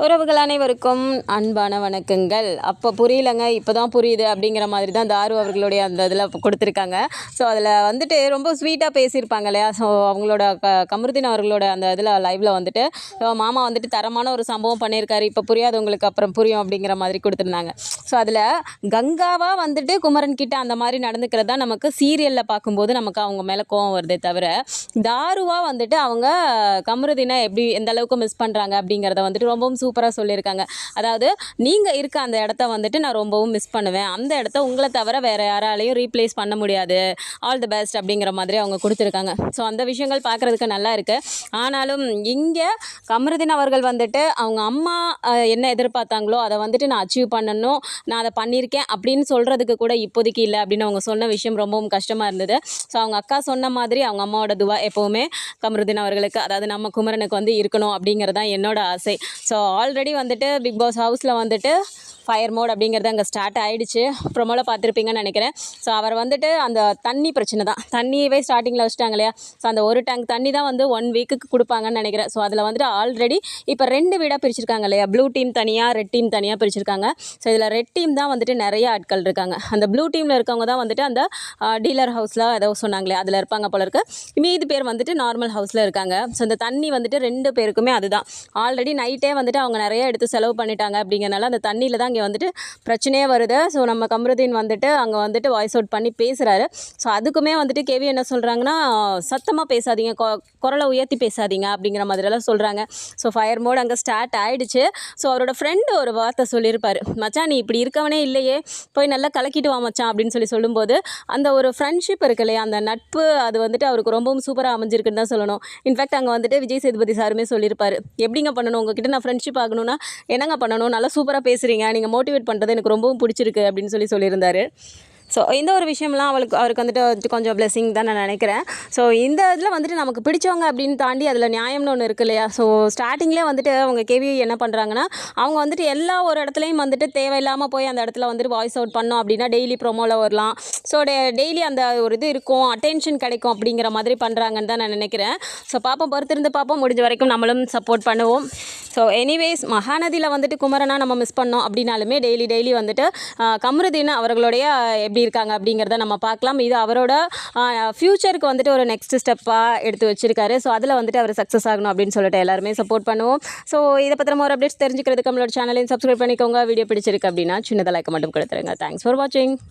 உறவுகள் அனைவருக்கும் அன்பான வணக்கங்கள். அப்போ புரியலங்க இப்போ தான் புரியுது அப்படிங்கிற மாதிரி தான் தாரு அவர்களுடைய அந்த இதில் கொடுத்துருக்காங்க. ஸோ அதில் வந்துட்டு ரொம்ப ஸ்வீட்டாக பேசியிருப்பாங்க இல்லையா? ஸோ அவங்களோட க கமருதீன் அவர்களோட அந்த இதில் லைவில் வந்துட்டு. மாமா வந்துட்டு தரமான ஒரு சம்பவம் பண்ணியிருக்காரு. இப்போ புரியாதவங்களுக்கு அப்புறம் புரியும் அப்படிங்கிற மாதிரி கொடுத்துருந்தாங்க. ஸோ அதில் கங்காவாக வந்துட்டு குமரன் கிட்ட அந்த மாதிரி நடந்துக்கிறது தான் நமக்கு சீரியலில் பார்க்கும்போது நமக்கு அவங்க மேலே கோவம் வருதே தவிர தாருவாக வந்துட்டு அவங்க கமருதீனை எப்படி எந்த அளவுக்கு மிஸ் பண்ணுறாங்க அப்படிங்கிறத வந்துட்டு ரொம்பவும் சூப்பராக சொல்லியிருக்காங்க. அதாவது நீங்கள் இருக்க அந்த இடத்த வந்துட்டு நான் ரொம்பவும் மிஸ் பண்ணுவேன். அந்த இடத்த உங்களை தவிர வேறு யாராலையும் ரீப்ளேஸ் பண்ண முடியாது. ஆல் தி பெஸ்ட் அப்படிங்கிற மாதிரி அவங்க கொடுத்துருக்காங்க. ஸோ அந்த விஷயங்கள் பார்க்குறதுக்கு நல்லா இருக்குது ஆனாலும் இங்கே கமருதீன் அவர்கள் வந்துட்டு அவங்க அம்மா என்ன எதிர்பார்த்தாங்களோ அதை வந்துட்டு நான் அச்சீவ் பண்ணணும். நான் அதை பண்ணியிருக்கேன் அப்படின்னு சொல்கிறதுக்கு கூட இப்போதைக்கு இல்லை அப்படின்னு அவங்க சொன்ன விஷயம் ரொம்பவும் கஷ்டமாக இருந்தது. ஸோ அவங்க அக்கா சொன்ன மாதிரி அவங்க அம்மாவோட துவா எப்போவுமே கமருதீன் அவர்களுக்கு அதாவது நம்ம குமரனுக்கு வந்து இருக்கணும் அப்படிங்கிறது தான் என்னோட ஆசை. ஸோ ஆல்ரெடி வந்துட்டு பிக் பாஸ் ஹவுஸில் வந்துட்டு ஃபயர் மோட் அப்படிங்கிறது அங்கே ஸ்டார்ட் ஆகிடுச்சு ப்ரொமோவில் பார்த்துருப்பீங்கன்னு நினைக்கிறேன். ஸோ அவர் வந்துட்டு அந்த தண்ணி பிரச்சனை தான். தண்ணியவே ஸ்டார்டிங்கில் வச்சுட்டாங்க இல்லையா? ஸோ அந்த ஒரு டேங்க் தண்ணி தான் வந்து ஒன் வீக்குக்கு கொடுப்பாங்கன்னு நினைக்கிறேன். ஸோ அதில் வந்துட்டு ஆல்ரெடி இப்போ ரெண்டு வீடாக பிரிச்சிருக்காங்க இல்லையா? ப்ளூ டீம் தனியாக ரெட் டீம் தனியாக பிரிச்சிருக்காங்க. ஸோ இதில் ரெட் டீம் தான் வந்துட்டு நிறைய ஆட்கள் இருக்காங்க. அந்த ப்ளூ டீமில் இருக்கவங்க தான் வந்துட்டு அந்த டீலர் ஹவுஸில் ஏதோ சொன்னாங்களே அதில் இருப்பாங்க போல இருக்கு. மீதி பேர் வந்துட்டு நார்மல் ஹவுஸில் இருக்காங்க. ஸோ இந்த தண்ணி வந்துட்டு ரெண்டு பேருக்குமே அதுதான். ஆல்ரெடி நைட்டே வந்துட்டு அவங்க நிறைய எடுத்து செலவு பண்ணிட்டாங்க அப்படிங்கிறனால அந்த தண்ணியில் தான் இங்கே வந்துட்டு பிரச்சனையே வருது. ஸோ நம்ம கமருதீன் வந்துட்டு அங்கே வந்துட்டு வாய்ஸ் அவுட் பண்ணி பேசுகிறாரு ஸோ அதுக்குமே வந்துட்டு கேவி என்ன சொல்கிறாங்கன்னா சத்தமாக பேசாதீங்க. கொ குரலை உயர்த்தி பேசாதீங்க அப்படிங்கிற மாதிரியெல்லாம் சொல்கிறாங்க ஸோ ஃபயர் மோட் அங்கே ஸ்டார்ட் ஆகிடுச்சு ஸோ அவரோட ஃப்ரெண்டு ஒரு வார்த்தை சொல்லியிருப்பார். மச்சான் நீ இப்படி இருக்கவனே இல்லையே. போய் நல்லா கலக்கிட்டு வா மச்சான் அப்படின்னு சொல்லி சொல்லும்போது அந்த ஒரு ஃப்ரெண்ட்ஷிப் இருக்கு இல்லையா அந்த நட்பு அது வந்துட்டு அவருக்கு ரொம்பவும் சூப்பராக அமைஞ்சிருக்குன்னு தான் சொல்லணும். இன்ஃபேக்ட் அங்கே வந்துட்டு விஜய் சேதுபதி சாருமே சொல்லியிருப்பார். எப்படிங்க பண்ணணும்? உங்ககிட்ட நான் ஃப்ரெண்ட்ஷிப் பார்க்கணுன்னா என்னங்க பண்ணணும்? நல்லா சூப்பராக பேசுகிறீங்க நீங்கள் மோட்டிவேட் பண்ணுறது எனக்கு ரொம்பவும் பிடிச்சிருக்கு அப்படின்னு சொல்லி சொல்லியிருந்தாரு. ஸோ இந்த ஒரு விஷயம்லாம் அவளுக்கு அவருக்கு வந்துட்டு வந்துட்டு கொஞ்சம் பிளெஸிங் தான் நான் நினைக்கிறேன். ஸோ இந்த இதில் வந்துட்டு நமக்கு பிடிச்சவங்க அப்படின்னு தாண்டி அதில் நியாயம்னு ஒன்று இருக்கு இல்லையா? ஸோ ஸ்டார்டிங்லேயே வந்துட்டு அவங்க கேவி என்ன பண்ணுறாங்கன்னா அவங்க வந்துட்டு எல்லா ஒரு இடத்துலையும் வந்துட்டு தேவையில்லாமல் போய் அந்த இடத்துல வந்துட்டு வாய்ஸ் அவுட் பண்ணோம் அப்படின்னா டெய்லி ப்ரொமோவில் வரலாம். ஸோ டே டெய்லி அந்த ஒரு இது இருக்கும் அட்டென்ஷன் கிடைக்கும் அப்படிங்கிற மாதிரி பண்ணுறாங்கன்னு தான் நான் நினைக்கிறேன். ஸோ பார்ப்போம் பொறுத்திருந்து பார்ப்போம் முடிஞ்ச வரைக்கும் நம்மளும் சப்போர்ட் பண்ணுவோம். ஸோ எனிவேஸ் மகாநதியில் வந்துட்டு குமரனா நம்ம மிஸ் பண்ணோம் அப்படின்னாலுமே டெய்லி டெய்லி வந்துட்டு கமருதீன் அவர்களுடைய எப்படி இருக்காங்க அப்படிங்கிறத நம்ம பார்க்கலாம். இது அவரோட ஃப்யூச்சருக்கு வந்துட்டு ஒரு நெக்ஸ்ட் ஸ்டெப்பாக எடுத்து வச்சிருக்காரு. ஸோ அதில் வந்துட்டு அவர் சக்ஸஸ் ஆகணும் அப்படின்னு சொல்லிட்டு எல்லாருமே சப்போர்ட் பண்ணுவோம். ஸோ இதை பற்றி நம்ம ஒரு அப்டேட்ஸ் தெரிஞ்சுக்கிறதுக்கு நம்மளோட சேனலையும் சப்ஸ்கிரைப் பண்ணிக்கோங்க. வீடியோ பிடிச்சிருக்கு அப்படின்னா சின்னதாக லைக் மட்டும் கொடுத்துருங்க. தேங்க்ஸ் ஃபார் வாட்சிங்